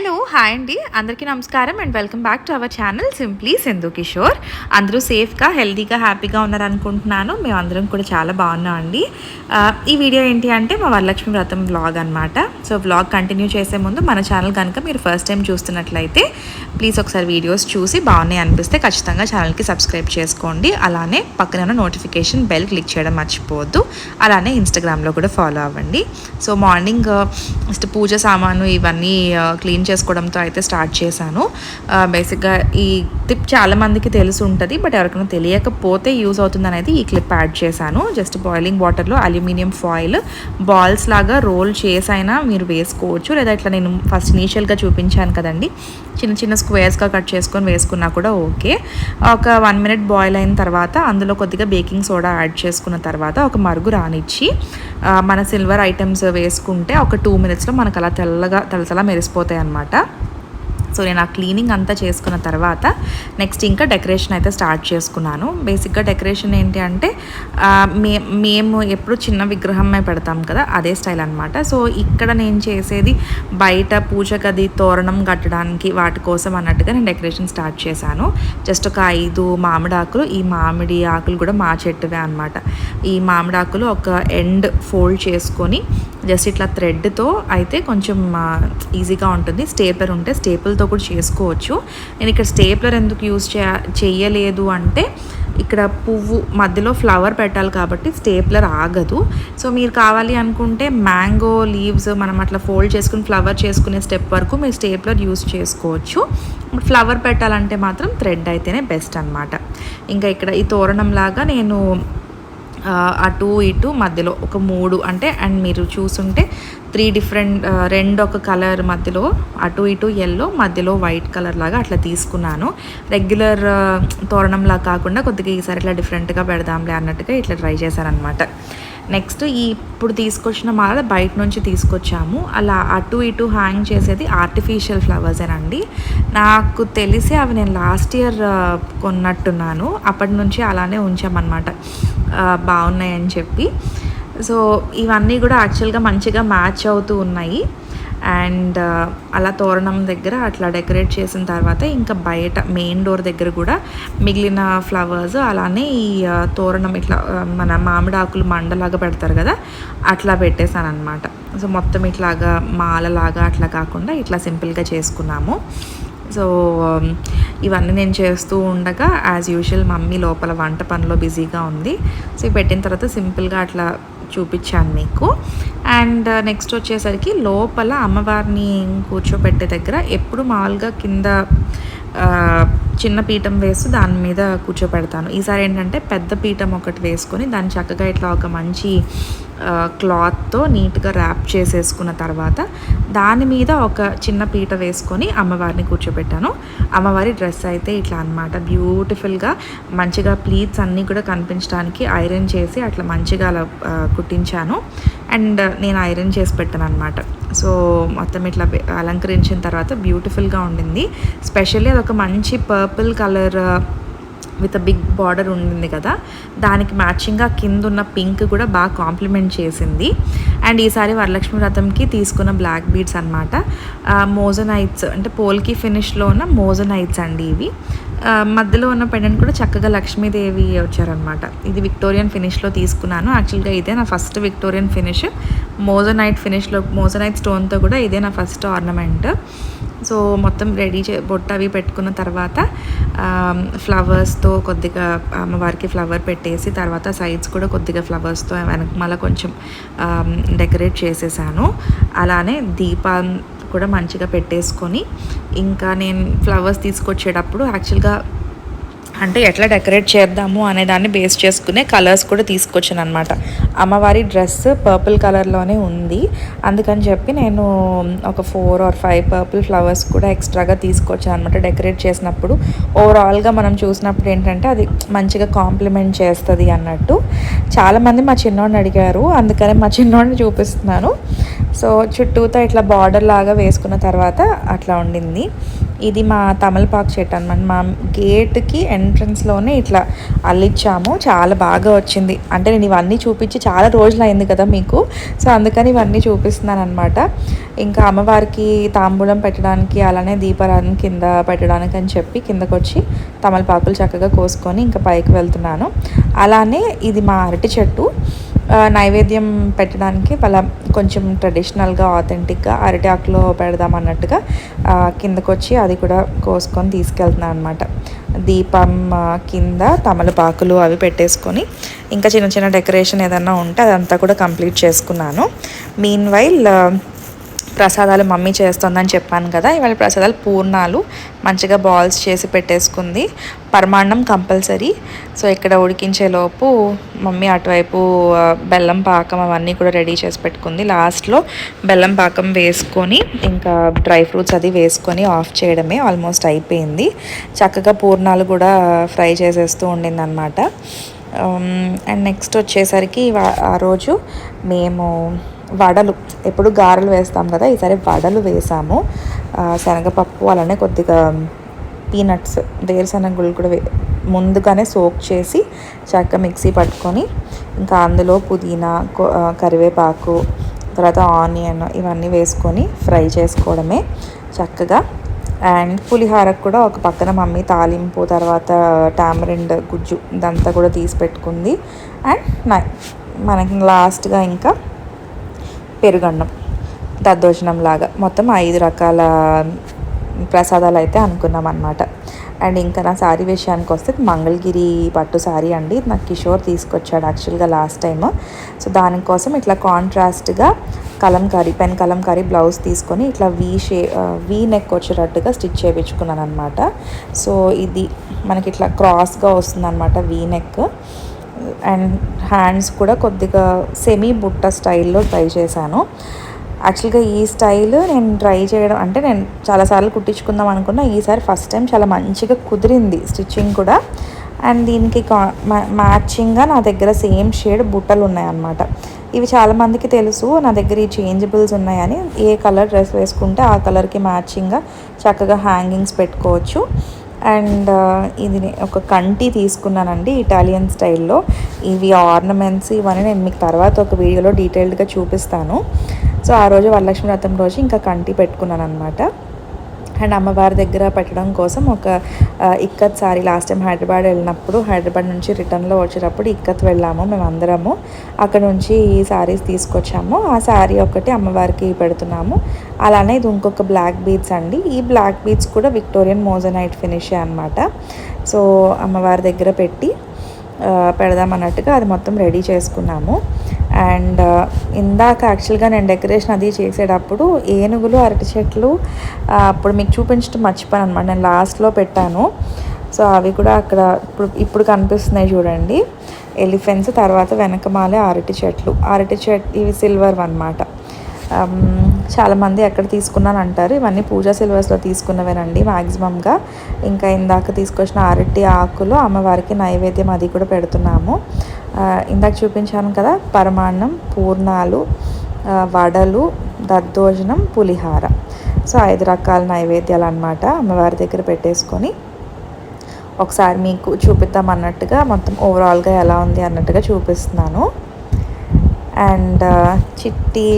Hello hi అండి. అందరికీ నమస్కారం and welcome back to our channel simply Sindhu Kishore అందరూ సేఫ్గా హెల్తీగా హ్యాపీగా ఉన్నారనుకుంటున్నాను. మేము అందరం కూడా చాలా బాగున్నాం అండి. ఈ వీడియో ఏంటి అంటే మా వరలక్ష్మి వ్రతం వ్లాగ్ అనమాట సో వ్లాగ్ కంటిన్యూ చేసే ముందు మన ఛానల్ కనుక మీరు ఫస్ట్ టైం చూస్తున్నట్లయితే ప్లీజ్ ఒకసారి వీడియోస్ చూసి బాగున్నాయి అనిపిస్తే ఖచ్చితంగా ఛానల్కి సబ్స్క్రైబ్ చేసుకోండి. అలానే పక్కన ఉన్న నోటిఫికేషన్ బెల్ క్లిక్ చేయడం మర్చిపోవద్దు. అలానే ఇన్స్టాగ్రామ్లో కూడా ఫాలో అవ్వండి. సో మార్నింగ్ ఫస్ట్ పూజ సామాను ఇవన్నీ క్లీన్ చేసుకోవడంతో అయితే స్టార్ట్ చేశాను. బేసిక్గా ఈ టిప్ చాలా మందికి తెలిసి ఉంటుంది బట్ ఎవరికైనా తెలియకపోతే యూస్ అవుతుంది అనేది ఈ క్లిప్ యాడ్ చేశాను. జస్ట్ బాయిలింగ్ వాటర్లో అల్యూమినియం ఫాయిల్ బాల్స్ లాగా రోల్ చేసైనా మీరు వేసుకోవచ్చు. లేదా ఇట్లా నేను ఫస్ట్ ఇనీషియల్గా చూపించాను కదండి. చిన్న చిన్న స్క్వేర్స్గా కట్ చేసుకొని వేసుకున్నా కూడా ఓకే. ఒక వన్ మినిట్ బాయిల్ అయిన తర్వాత అందులో కొద్దిగా బేకింగ్ సోడా యాడ్ చేసుకున్న తర్వాత ఒక మరుగు రానిచ్చి మన సిల్వర్ ఐటమ్స్ వేసుకుంటే ఒక టూ మినిట్స్లో మనకు అలా తెల్లగా తలతలా మెరిసిపోతాయి అన్నమాట సో నేను ఆ క్లీనింగ్ అంతా చేసుకున్న తర్వాత నెక్స్ట్ ఇంకా డెకరేషన్ అయితే స్టార్ట్ చేసుకున్నాను. బేసిక్గా డెకరేషన్ ఏంటి అంటే మే మేము ఎప్పుడు చిన్న విగ్రహమే పెడతాం కదా అదే స్టైల్ అనమాట సో ఇక్కడ నేను చేసేది బయట పూజ గది తోరణం కట్టడానికి వాటి కోసం అన్నట్టుగా నేను డెకరేషన్ స్టార్ట్ చేశాను. జస్ట్ ఒక ఐదు మామిడి ఆకులు ఈ మామిడి ఆకులు కూడా మా చెట్టువే అనమాట ఈ మామిడి ఆకులు ఒక ఎండ్ ఫోల్డ్ చేసుకొని జస్ట్ ఇట్లా థ్రెడ్తో అయితే కొంచెం ఈజీగా ఉంటుంది. స్టేప్లర్ ఉంటే స్టేపుల్తో కూడా చేసుకోవచ్చు. నేను ఇక్కడ స్టేప్లర్ ఎందుకు యూజ్ చేయ చేయలేదు అంటే ఇక్కడ పువ్వు మధ్యలో ఫ్లవర్ పెట్టాలి కాబట్టి స్టేప్లర్ ఆగదు. సో మీరు కావాలి అనుకుంటే మ్యాంగో లీవ్స్ మనం అట్లా ఫోల్డ్ చేసుకుని ఫ్లవర్ చేసుకునే స్టెప్ వరకు మీరు స్టేప్లర్ యూస్ చేసుకోవచ్చు. ఫ్లవర్ పెట్టాలంటే మాత్రం థ్రెడ్ అయితేనే బెస్ట్ అనమాట ఇంకా ఇక్కడ ఈ తోరణం లాగా నేను అటు ఇటు మధ్యలో ఒక మూడు అంటే అండ్ మీరు చూసుంటే త్రీ డిఫరెంట్ రెండు ఒక కలర్ మధ్యలో అటు ఇటు ఎల్లో మధ్యలో వైట్ కలర్ లాగా అట్లా తీసుకున్నాను. రెగ్యులర్ తోరణంలా కాకుండా కొద్దిగా ఈసారి ఇట్లా డిఫరెంట్గా పెడదాంలే అన్నట్టుగా ఇట్లా ట్రై చేశాను నెక్స్ట్ ఈ ఇప్పుడు తీసుకొచ్చిన మాల బయట నుంచి తీసుకొచ్చాము. అలా అటు ఇటు హ్యాంగ్ చేసేది ఆర్టిఫిషియల్ ఫ్లవర్సేనండి నాకు తెలిసి అవి నేను లాస్ట్ ఇయర్ కొన్నట్టున్నాను. అప్పటి నుంచి అలానే ఉంచామన్నమాట. బాగున్నాయని చెప్పి. సో ఇవన్నీ కూడా యాక్చువల్గా మంచిగా మ్యాచ్ అవుతూ ఉన్నాయి. అండ్ అలా తోరణం దగ్గర అట్లా డెకరేట్ చేసిన తర్వాత ఇంకా బయట మెయిన్ డోర్ దగ్గర కూడా మిగిలిన ఫ్లవర్స్ అలానే ఈ తోరణం ఇట్లా మన మామిడాకులు మండలాగా పెడతారు కదా అట్లా పెట్టేశాను అనమాట సో మొత్తం ఇట్లాగా మాలలాగా అట్లా కాకుండా ఇట్లా సింపుల్గా చేసుకున్నాము. సో ఇవన్నీ నేను చేస్తూ ఉండగా యాజ్ యూజువల్ మమ్మీ లోపల వంట పనిలో బిజీగా ఉంది. సో ఇవి పెట్టిన తర్వాత సింపుల్గా అట్లా చూపించాను మీకు. అండ్ uh, నెక్స్ట్ వచ్చేసరికి లోపల అమ్మవారిని కూర్చోబెట్టే దగ్గర ఎప్పుడు మామూలుగా కింద uh, చిన్న పీఠం వేసి దాని మీద కూర్చోపెడతాను. ఈసారి ఏంటంటే పెద్ద పీఠం ఒకటి వేసుకొని దాన్ని చక్కగా ఇట్లా ఒక మంచి క్లాత్తో నీట్గా ర్యాప్ చేసేసుకున్న తర్వాత దాని మీద ఒక చిన్న పీట వేసుకొని అమ్మవారిని కూర్చోబెట్టాను అమ్మవారి డ్రెస్ అయితే ఇట్లా అనమాట బ్యూటిఫుల్గా మంచిగా ప్లీట్స్ అన్నీ కూడా కనిపించడానికి ఐరన్ చేసి అట్లా మంచిగా అలా కుట్టించాను. అండ్ నేను ఐరన్ చేసి పెట్టాను అనమాట సో మొత్తం ఇట్లా అలంకరించిన తర్వాత బ్యూటిఫుల్గా ఉండింది. స్పెషల్లీ అదొక మంచి purple colour with big border ఉండింది కదా. దానికి మ్యాచింగ్గా కింద ఉన్న పింక్ కూడా బాగా కాంప్లిమెంట్ చేసింది. అండ్ ఈసారి వరలక్ష్మి వ్రతంకి తీసుకున్న బ్లాక్ బీడ్స్ అనమాట మోజనైట్స్ అంటే పోల్కి ఫినిష్లో ఉన్న మోజనైట్స్ అండి ఇవి. మధ్యలో ఉన్న పెండెంట్ కూడా చక్కగా లక్ష్మీదేవి వచ్చారనమాట ఇది విక్టోరియన్ ఫినిష్లో తీసుకున్నాను. యాక్చువల్గా ఇదే నా ఫస్ట్ విక్టోరియన్ ఫినిష్ మోజనైట్ ఫినిష్లో మోజనైట్ స్టోన్తో కూడా ఇదే నా ఫస్ట్ ఆర్నమెంట్ సో మొత్తం రెడీ చే బొట్టు అవి పెట్టుకున్న తర్వాత ఫ్లవర్స్తో కొద్దిగా అమ్మవారికి ఫ్లవర్ పెట్టేసి తర్వాత సైడ్స్ కూడా కొద్దిగా ఫ్లవర్స్తో వెనకమాల కొంచెం డెకరేట్ చేసేసాను. అలానే దీపం కూడా మంచిగా పెట్టేసుకొని ఇంకా నేను ఫ్లవర్స్ తీసుకొచ్చేటప్పుడు యాక్చువల్గా అంటే ఎట్లా డెకరేట్ చేద్దాము అనే దాన్ని బేస్ చేసుకునే కలర్స్ కూడా తీసుకొచ్చాను అనమాట అమ్మవారి డ్రెస్ పర్పుల్ కలర్లోనే ఉంది. అందుకని చెప్పి నేను ఒక four or five purple flowers కూడా ఎక్స్ట్రాగా తీసుకొచ్చాను అనమాట డెకరేట్ చేసినప్పుడు. ఓవరాల్గా మనం చూసినప్పుడు ఏంటంటే అది మంచిగా కాంప్లిమెంట్ చేస్తుంది అన్నట్టు. చాలామంది మా చిన్నోడిని అడిగారు. అందుకని మా చిన్నోడిని చూపిస్తున్నాను. సో చుట్టూతో ఇట్లా బార్డర్ లాగా వేసుకున్న తర్వాత అట్లా ఉండింది. ఇది మా తమలపాకు చెట్టు అనమాట మా గేట్కి ఎంట్రన్స్లోనే ఇట్లా అల్లిచ్చాము. చాలా బాగా వచ్చింది. అంటే నేను ఇవన్నీ చూపించి చాలా రోజులు అయింది కదా మీకు. సో అందుకని ఇవన్నీ చూపిస్తున్నాను అనమాట ఇంకా అమ్మవారికి తాంబూలం పెట్టడానికి అలానే దీపారాధన కింద పెట్టడానికి అని చెప్పి కిందకు వచ్చి తమలపాకులు చక్కగా కోసుకొని ఇంకా పైకి వెళ్తున్నాను. అలానే ఇది మా అరటి చెట్టు. నైవేద్యం పెట్టడానికి వాళ్ళ కొంచెం ట్రెడిషనల్గా ఆథెంటిక్గా అరటి ఆకులో పెడదాం అన్నట్టుగా కిందకొచ్చి అది కూడా కోసుకొని తీసుకెళ్తున్నాను అనమాట దీపం కింద తమలపాకులు అవి పెట్టేసుకొని ఇంకా చిన్న చిన్న డెకరేషన్ ఏదన్నా ఉంటే అదంతా కూడా కంప్లీట్ చేసుకున్నాను. మీన్ వైల్ ప్రసాదాలు మమ్మీ చేస్తుందని చెప్పాను కదా ఇవాళ ప్రసాదాలు పూర్ణాలు మంచిగా బాల్స్ చేసి పెట్టేసుకుంది. పరమాన్నం కంపల్సరీ. సో ఇక్కడ ఉడికించేలోపు మమ్మీ అటువైపు బెల్లం పాకం అవన్నీ కూడా రెడీ చేసి పెట్టుకుంది. లాస్ట్లో బెల్లం పాకం వేసుకొని ఇంకా డ్రై ఫ్రూట్స్ అది వేసుకొని ఆఫ్ చేయడమే ఆల్మోస్ట్ అయిపోయింది. చక్కగా పూర్ణాలు కూడా ఫ్రై చేసేస్తూ ఉండింది అనమాట అండ్ నెక్స్ట్ వచ్చేసరికి ఆ రోజు మేము వడలు ఎప్పుడు గారెలు వేస్తాం కదా ఈసారి వడలు వేసాము. శనగపప్పు అలానే కొద్దిగా పీనట్స్ వేరుశనగలు కూడా ముందుగానే సోక్ చేసి చక్కగా మిక్సీ పట్టుకొని ఇంకా అందులో పుదీనా కరివేపాకు తర్వాత ఆనియన్ ఇవన్నీ వేసుకొని ఫ్రై చేసుకోవడమే చక్కగా. అండ్ పులిహారకు కూడా ఒక పక్కన మమ్మీ తాలింపు తర్వాత టామరిండ్ గుజ్జు ఇదంతా కూడా తీసి పెట్టుకుంది. అండ్ మనకి లాస్ట్గా ఇంకా పెరుగన్నం దద్దోజనం లాగా మొత్తం ఐదు రకాల ప్రసాదాలు అయితే అనుకున్నాం అనమాట అండ్ ఇంకా నా శారీ విషయానికి వస్తే మంగళగిరి పట్టు శారీ అండి. నాకు కిషోర్ తీసుకొచ్చాడు యాక్చువల్గా లాస్ట్ టైం సో దానికోసం ఇట్లా కాంట్రాస్ట్గా కలంకారీ పెన్ కలంకారీ బ్లౌజ్ తీసుకొని ఇట్లా వీ షే వీ నెక్ వచ్చేటట్టుగా స్టిచ్ చేయించుకున్నాను అనమాట సో ఇది మనకి ఇట్లా క్రాస్గా వస్తుంది అనమాట వీ నెక్ అండ్ హ్యాండ్స్ కూడా కొద్దిగా సెమీ బుట్ట స్టైల్లో ట్రై చేశాను. యాక్చువల్గా ఈ స్టైల్ నేను ట్రై చేయడం అంటే నేను చాలాసార్లు కుట్టించుకుందాం అనుకున్నా ఈసారి ఫస్ట్ టైం చాలా మంచిగా కుదిరింది స్టిచ్చింగ్ కూడా. అండ్ దీనికి మ్యాచింగ్గా నా దగ్గర సేమ్ షేడ్ బుట్టలు ఉన్నాయన్నమాట. ఇవి చాలామందికి తెలుసు నా దగ్గర ఈ చేంజబుల్స్ ఉన్నాయని. ఏ కలర్ డ్రెస్ వేసుకుంటే ఆ కలర్కి మ్యాచింగ్గా చక్కగా హ్యాంగింగ్స్ పెట్టుకోవచ్చు. అండ్ ఇది ఒక కంటి తీసుకున్నానండి ఇటాలియన్ స్టైల్లో. ఇవి ఆర్నమెంట్స్ ఇవన్నీ నేను మీకు తర్వాత ఒక వీడియోలో డీటెయిల్డ్గా చూపిస్తాను. సో ఆ రోజు వరలక్ష్మి వ్రతం రోజు ఇంకా కంటి పెట్టుకున్నాను అనమాట అండ్ అమ్మవారి దగ్గర పెట్టడం కోసం ఒక ikat sorry. Last time Hyderabad వెళ్ళినప్పుడు హైదరాబాద్ నుంచి రిటర్న్లో వచ్చేటప్పుడు ఇక్కత్ వెళ్ళాము మేము అందరము అక్కడ నుంచి ఈ శారీస్ తీసుకొచ్చాము. ఆ శారీ ఒకటి అమ్మవారికి పెడుతున్నాము. అలానే ఇది ఇంకొక బ్లాక్ బీడ్స్ అండి. ఈ బ్లాక్ బీడ్స్ కూడా విక్టోరియన్ మోజనైట్ ఫినిషే అనమాట సో అమ్మవారి దగ్గర పెట్టి పెడదాం అన్నట్టుగా అది మొత్తం రెడీ చేసుకున్నాము. అండ్ ఇందాక యాక్చువల్గా నేను డెకరేషన్ అది చేసేటప్పుడు ఏనుగులు అరటి చెట్లు అప్పుడు మీకు చూపించడం మర్చిపోయాను అనమాట నేను లాస్ట్లో పెట్టాను. సో అవి కూడా అక్కడ ఇప్పుడు ఇప్పుడు కనిపిస్తున్నాయి చూడండి. ఎలిఫెంట్స్ తర్వాత వెనకమాలే అరటి చెట్లు. అరటి చెట్లు ఇవి సిల్వర్ అనమాట చాలామంది ఎక్కడ తీసుకున్నాను అంటారు ఇవన్నీ పూజా సిల్వర్స్లో తీసుకున్నవేనండి మ్యాక్సిమంగా ఇంకా ఇందాక తీసుకొచ్చిన అరటి ఆకులు అమ్మవారికి నైవేద్యం అది కూడా పెడుతున్నాము. ఇందాక చూపించాను కదా పరమాన్నం పూర్ణాలు వడలు దద్దోజనం పులిహార. సో ఐదు రకాల నైవేద్యాలు అనమాట అమ్మవారి దగ్గర పెట్టేసుకొని ఒకసారి మీకు చూపిద్దాం అన్నట్టుగా మొత్తం ఓవరాల్గా ఎలా ఉంది అన్నట్టుగా చూపిస్తున్నాను. అండ్ చిట్టి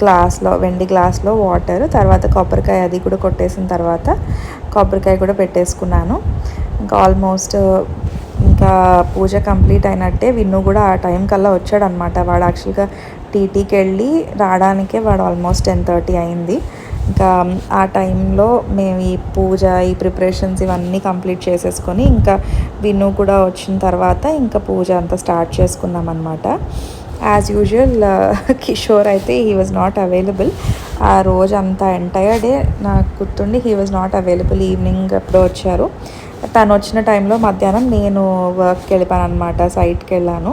గ్లాస్లో వెండి గ్లాస్లో వాటర్ తర్వాత కొబ్బరికాయ అది కూడా కొట్టేసిన తర్వాత కొబ్బరికాయ కూడా పెట్టేసుకున్నాను. ఇంకా ఆల్మోస్ట్ ఇంకా పూజ కంప్లీట్ అయినట్టే విన్ను కూడా ఆ టైం కల్లా వచ్చాడనమాట. వాడు యాక్చువల్గా టీటీకి వెళ్ళి రావడానికే వాడు ఆల్మోస్ట్ టెన్ థర్టీ అయింది. ఇంకా ఆ టైంలో మేము ఈ పూజ ఈ ప్రిపరేషన్స్ ఇవన్నీ కంప్లీట్ చేసేసుకొని ఇంకా విన్ను కూడా వచ్చిన తర్వాత ఇంకా పూజ అంతా స్టార్ట్ చేసుకున్నాం అనమాట యాజ్ యూజువల్ కిషోర్ అయితే హీ వాజ్ నాట్ అవైలబుల్ ఆ రోజు అంతా ఎంటైర్ డే నాకు గుర్తుండి he was not available evening ఎప్పుడో వచ్చారు. తను వచ్చిన టైంలో మధ్యాహ్నం నేను వర్క్కి వెళ్ళిపోయాను అనమాట సైట్కి వెళ్ళాను.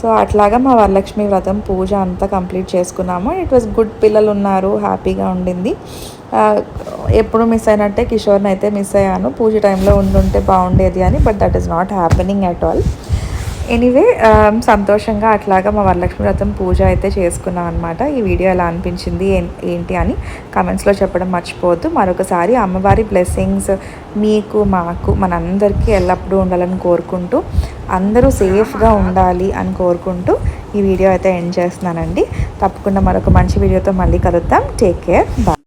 సో అట్లాగా మా వరలక్ష్మి వ్రతం పూజ అంతా కంప్లీట్ చేసుకున్నాము. ఇట్ వాస్ గుడ్ పిల్లలు ఉన్నారు హ్యాపీగా ఉండింది. ఎప్పుడు మిస్ అయినట్టే కిషోర్ని అయితే మిస్ అయ్యాను. పూజ టైంలో ఉండుంటే బాగుండేది అని but that is not happening at all anyway um, సంతోషంగా అట్లాగా మా వరలక్ష్మి వ్రతం పూజ అయితే చేసుకున్నాం అనమాట ఈ వీడియో ఎలా అనిపించింది ఏంటి అని కమెంట్స్లో చెప్పడం మర్చిపోవద్దు. మరొకసారి అమ్మవారి బ్లెస్సింగ్స్ మీకు మాకు మనందరికీ ఎల్లప్పుడూ ఉండాలని కోరుకుంటూ అందరూ సేఫ్గా ఉండాలి అని కోరుకుంటూ ఈ వీడియో అయితే ఎండ్ చేస్తున్నానండి. తప్పకుండా మరొక మంచి వీడియోతో మళ్ళీ కలుద్దాం. Take care bye